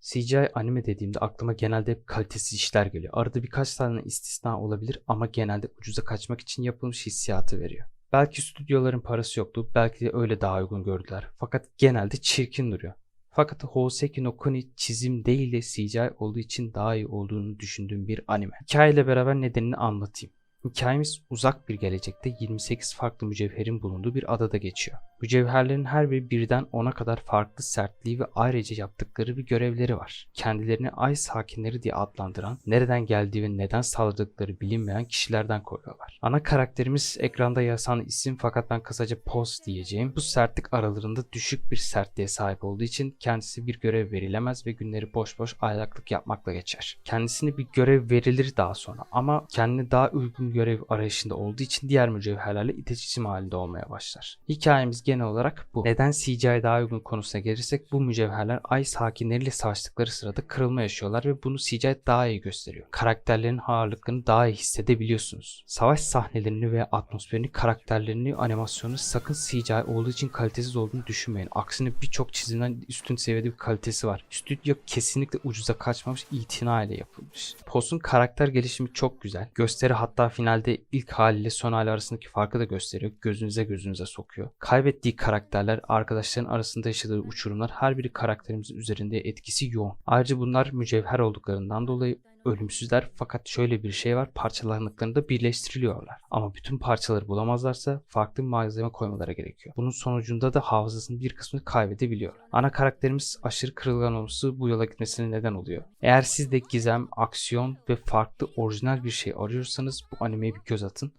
CGI anime dediğimde aklıma genelde hep kalitesiz işler geliyor. Arada birkaç tane istisna olabilir ama genelde ucuza kaçmak için yapılmış hissiyatı veriyor. Belki stüdyoların parası yoktu, belki de öyle daha uygun gördüler. Fakat genelde çirkin duruyor. Fakat Houseki no Kuni çizim değil de CGI olduğu için daha iyi olduğunu düşündüğüm bir anime. Hikayeyle beraber nedenini anlatayım. Hikayemiz uzak bir gelecekte 28 farklı mücevherin bulunduğu bir adada geçiyor. Mücevherlerin her biri birden 10'a kadar farklı sertliği ve ayrıca yaptıkları bir görevleri var. Kendilerini ay sakinleri diye adlandıran, nereden geldiği ve neden saldırdıkları bilinmeyen kişilerden koruyorlar. Ana karakterimiz ekranda yazan isim fakat ben kısaca Pos diyeceğim. Bu sertlik aralarında düşük bir sertliğe sahip olduğu için kendisi bir görev verilemez ve günleri boş boş aylaklık yapmakla geçer. Kendisine bir görev verilir daha sonra ama kendine daha uygun görev arayışında olduğu için diğer mücevherlerle iletişim halinde olmaya başlar. Hikayemiz genel olarak bu. Neden CGI daha uygun konusuna gelirsek bu mücevherler ay sakinleriyle savaştıkları sırada kırılma yaşıyorlar ve bunu CGI daha iyi gösteriyor. Karakterlerin ağırlıklarını daha iyi hissedebiliyorsunuz. Savaş sahnelerini ve atmosferini, karakterlerini, animasyonu sakın CGI olduğu için kalitesiz olduğunu düşünmeyin. Aksine birçok çizimden üstün seviyede bir kalitesi var. Stüdyo kesinlikle ucuza kaçmamış, itina ile yapılmış. Post'un karakter gelişimi çok güzel. Gösteri hatta finalde ilk haliyle son hali arasındaki farkı da gösteriyor. Gözünüze gözünüze sokuyor. Kaybettiği karakterler, arkadaşların arasında yaşadığı uçurumlar her biri karakterimizin üzerinde etkisi yoğun. Ayrıca bunlar mücevher olduklarından dolayı ölümsüzler fakat şöyle bir şey var parçalandıklarında birleştiriliyorlar. Ama bütün parçaları bulamazlarsa farklı malzeme koymaları gerekiyor. Bunun sonucunda da hafızasının bir kısmını kaybedebiliyorlar. Ana karakterimiz aşırı kırılgan olması bu yola gitmesine neden oluyor. Eğer siz de gizem, aksiyon ve farklı orijinal bir şey arıyorsanız bu animeye bir göz atın.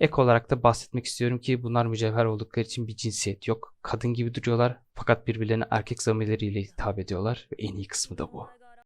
Ek olarak da bahsetmek istiyorum ki bunlar mücevher oldukları için bir cinsiyet yok. Kadın gibi duruyorlar fakat birbirlerine erkek zamirleriyle hitap ediyorlar ve en iyi kısmı da bu.